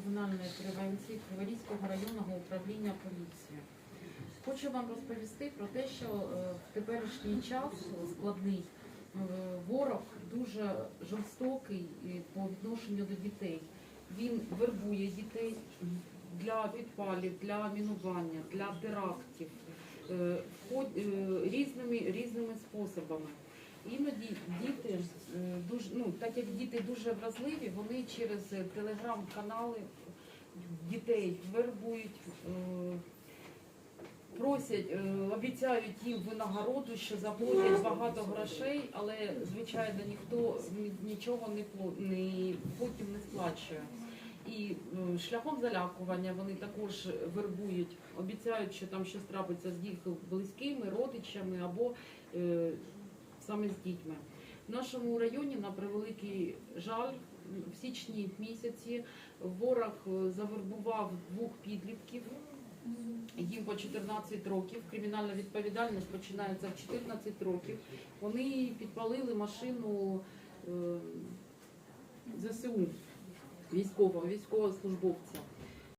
кримінальної превенції Криворізького районного управління поліції. Хочу вам розповісти про те, що е, в теперішній час складний е, ворог дуже жорстокий по відношенню до дітей. Він вербує дітей для підпалів, для мінування, для терактів е, різними різними способами. Іноді діти дуже так як діти дуже вразливі, вони через е, телеграм-канали дітей вербують. е, Просять, е, обіцяють їм винагороду, що заплатять багато грошей, але звичайно ніхто нічого не потім не сплачує. І шляхом залякування вони також вербують, обіцяють, що там щось трапиться з їх близькими, родичами або е, саме з дітьми. В нашому районі, на превеликий жаль, в січні місяці ворог завербував двох підлітків. Їм по 14 років. Кримінальна відповідальність починається в 14 років. Вони підпалили машину е, ЗСУ військового, військовослужбовця.